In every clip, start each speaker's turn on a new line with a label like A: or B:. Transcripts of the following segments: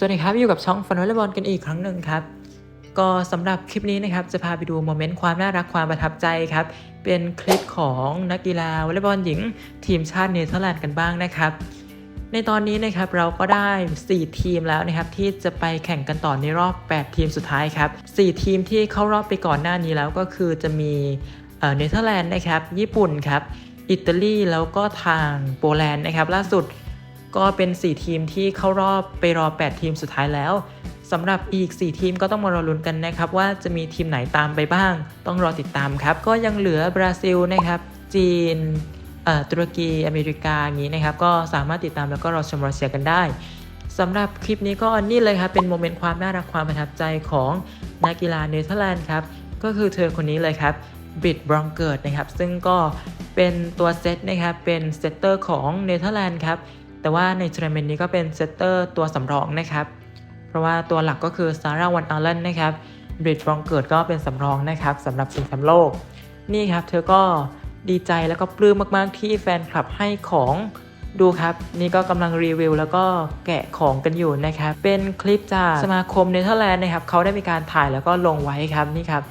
A: สวัสดีครับอยู่กับช่องฟันวอลเลย์บอลกันอีกครั้งหนึ่งครับ ก็สำหรับคลิปนี้นะครับ จะพาไปดูโมเมนต์ความน่ารักความประทับใจครับ เป็นคลิปของนักกีฬาวอลเลย์บอลหญิง ทีมชาติเนเธอร์แลนด์กันบ้างนะครับ ในตอนนี้นะครับเราก็ได้ 4 ทีมแล้วนะครับที่จะไปแข่งกันต่อในรอบ 8 ทีมสุดท้ายครับ 4 ทีมที่เข้ารอบไปก่อนหน้านี้แล้วก็คือจะมีเอ่อเนเธอร์แลนด์นะครับญี่ปุ่นครับอิตาลีแล้วก็ทางโปแลนด์นะครับล่าสุด ก็เป็น 4 ทีมที่เข้ารอบไปรอ 8 ทีมสุดท้ายแล้วสำหรับอีก 4 ทีมก็ต้องมารอลุ้นกันนะครับ ว่าจะมีทีมไหนตามไปบ้าง ต้องรอติดตามครับ ก็ยังเหลือบราซิลนะครับ จีนเอ่อตุรกีอเมริกาอย่างนี้นะครับ ก็สามารถติดตามแล้วก็รอชมรอเชียร์กันได้สำหรับคลิปนี้ก็นี่เลยครับ เป็นโมเมนต์ความน่ารักความประทับใจของนักกีฬาเนเธอร์แลนด์ครับ ก็คือเธอคนนี้เลยครับบิดบรองเกิร์ดนะครับ ซึ่งก็เป็นตัวเซตนะครับ เป็นเซตเตอร์ของเนเธอร์แลนด์ครับ แต่ว่าในทัวร์นาเมนต์นี้ก็เป็นเซตเตอร์ตัวสำรองนะครับ เพราะว่าตัวหลักก็คือซาร่าวันอัลเลนนะครับบริดบรองเกิดก็เป็นสำรองนะครับสำหรับชิงแชมป์โลก นี่ครับ เธอก็ดีใจแล้วก็ปลื้มมาก ๆ ที่แฟนคลับให้ของดูครับ นี่ก็กำลังรีวิวแล้วก็แกะของกันอยู่นะครับ เป็นคลิปจากสมาคมเนเธอร์แลนด์นะครับเขาได้มีการถ่ายแล้วก็ลงไว้ครับนี่ครับ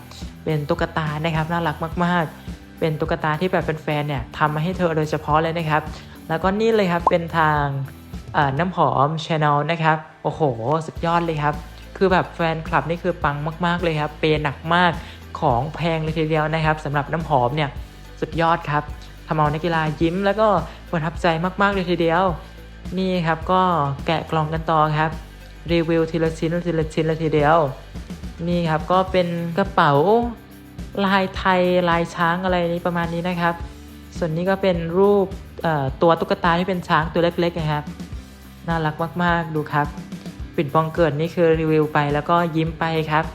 A: เป็นตุ๊กตานะครับน่ารักมาก ๆ เป็นตุ๊กตาที่แบบเป็นแฟนๆเนี่ยทำมาให้เธอโดยเฉพาะเลยนะครับ แล้วก็นี่เลยครับเป็นทางน้ำหอม Chanel นะครับ โอ้โห สุดยอดเลยครับ คือแบบแฟนคลับนี่คือปังมากๆเลยครับ เปหนักมากของแพงเลยทีเดียวนะครับสำหรับน้ำหอมเนี่ยสุดยอดครับทำเอานักกีฬายิ้ม แล้วก็ประทับใจมากๆเลยทีเดียว นี่ครับก็แกะกล่องกันต่อครับรีวิวทีละชิ้นทีละชิ้นลยทีเดียว นี่ครับก็เป็นกระเป๋าลายไทยลายช้างอะไรนี้ประมาณนี้นะครับ ส่วนนี้ก็เป็นรูป ตัวตุ๊กตาที่เป็นช้างตัวเล็กๆนะครับ น่ารักมากๆดูครับ ปิดบองเกิดนี่คือรีวิวไปแล้วก็ยิ้มไปครับ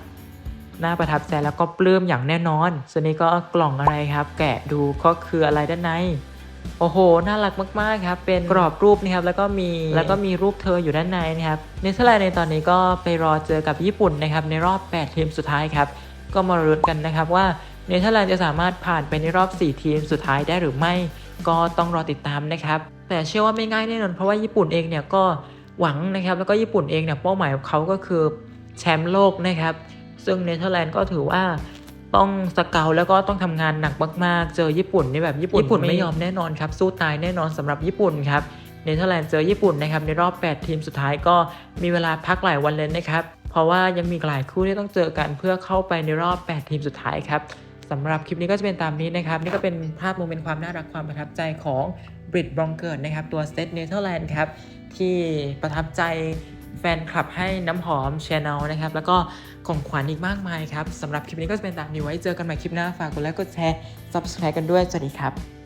A: น่าประทับใจแล้วก็ปลื้มอย่างแน่นอน ส่วนนี้ก็กล่องอะไรครับ แกะดูก็คืออะไรด้านในโอ้โห น่ารักมากๆครับ เป็นกรอบรูปนะครับ แล้วก็มี แล้วก็มีรูปเธออยู่ด้านในนะครับ เนเธอร์แลนด์ในตอนนี้ก็ไปรอเจอกับญี่ปุ่นนะครับ ในรอบ 8 ทีมสุดท้ายครับ ก็มาลุ้นกันนะครับว่าเนเธอร์แลนด์จะสามารถผ่านไปในรอบ 4 ทีมสุดท้ายได้หรือไม่ ก็ต้องรอติดตามนะครับ แต่เชื่อว่าไม่ง่ายแน่นอนเพราะว่าญี่ปุ่นเองเนี่ยก็หวังนะครับ แล้วก็ญี่ปุ่นเองเนี่ยเป้าหมายของเขาก็คือแชมป์โลกนะครับ ซึ่งเนเธอร์แลนด์ก็ถือว่าต้องสเกลแล้วก็ต้องทำงานหนักมากๆ เจอญี่ปุ่นนี่แบบญี่ปุ่นญี่ปุ่นไม่ยอมแน่นอนครับ สู้ตายแน่นอนสำหรับญี่ปุ่นครับเนเธอร์แลนด์เจอญี่ปุ่นนะครับในรอบ 8 ทีมสุดท้ายก็มีเวลาพักหลายวันเลยนะครับ เพราะว่ายังมีหลายคู่ที่ต้องเจอกันเพื่อเข้าไปในรอบ 8 ทีมสุดท้ายครับ สำหรับคลิปนี้ก็จะเป็นตามนี้นะครับ นี่ก็เป็นภาพโมเมนต์ความน่ารักความประทับใจของบริดบรองเกิร์ดนะครับ ตัวเซตเนเธอร์แลนด์ครับ ที่ประทับใจแฟนคลับให้น้ำหอมชแนลนะครับ แล้วก็ของขวัญอีกมากมายครับสำหรับคลิปนี้ก็จะเป็นตามนี้ไว้เจอกันใหม่คลิปหน้าฝากกดไลค์กดแชร์ subscribe กันด้วย สวัสดีครับ